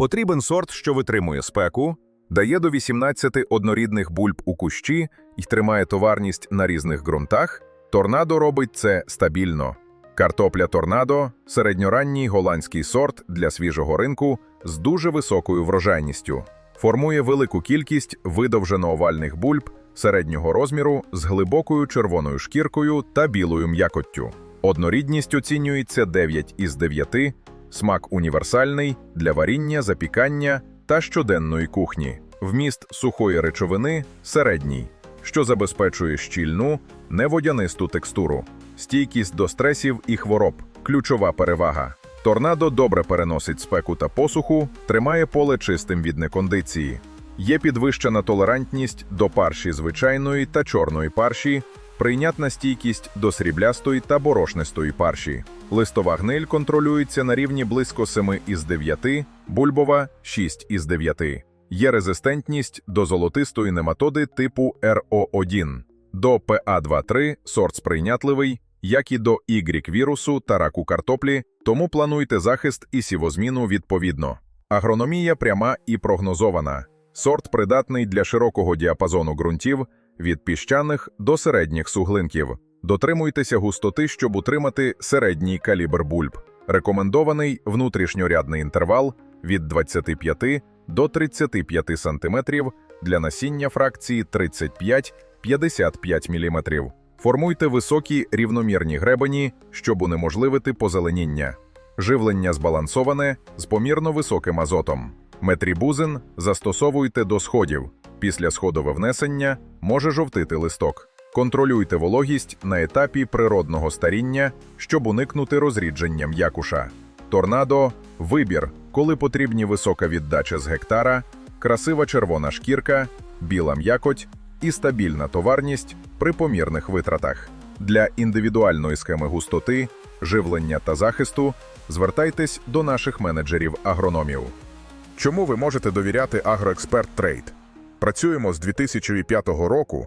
Потрібен сорт, що витримує спеку, дає до 18 однорідних бульб у кущі і тримає товарність на різних ґрунтах. Торнадо робить це стабільно. Картопля торнадо середньоранній голландський сорт для свіжого ринку з дуже високою врожайністю. Формує велику кількість видовжено-овальних бульб середнього розміру з глибокою червоною шкіркою та білою м'якоттю. Однорідність оцінюється 9 із 9, смак універсальний для варіння, запікання та щоденної кухні. Вміст сухої речовини середній, що забезпечує щільну, неводянисту текстуру, стійкість до стресів і хвороб, ключова перевага. Торнадо добре переносить спеку та посуху, тримає поле чистим від некондиції. Є підвищена толерантність до парші звичайної та чорної парші, прийнятна стійкість до сріблястої та борошнистої парші. Листова гниль контролюється на рівні близько 7 із 9, бульбова 6 із 9. Є резистентність до золотистої нематоди типу RO1. До PA23 сорт сприйнятливий, як і до Y-вірусу та раку картоплі, тому плануйте захист і сівозміну відповідно. Агрономія пряма і прогнозована. Сорт придатний для широкого діапазону ґрунтів від піщаних до середніх суглинків. Дотримуйтеся густоти, щоб утримати середній калібр бульб. Рекомендований внутрішньорядний інтервал від 25 до 35 см для насіння фракції 35-55 мм. Формуйте високі рівномірні гребені, щоб унеможливити позеленіння. Живлення збалансоване з помірно високим азотом. Метрібузин застосовуйте до сходів. Після сходове внесення може жовтити листок. Контролюйте вологість на етапі природного старіння, щоб уникнути розрідження м'якуша. Торнадо вибір, коли потрібні висока віддача з гектара, красива червона шкірка, біла м'якоть і стабільна товарність при помірних витратах. Для індивідуальної схеми густоти, живлення та захисту звертайтесь до наших менеджерів-агрономів. Чому ви можете довіряти Агроексперт Трейд? Працюємо з 2005 року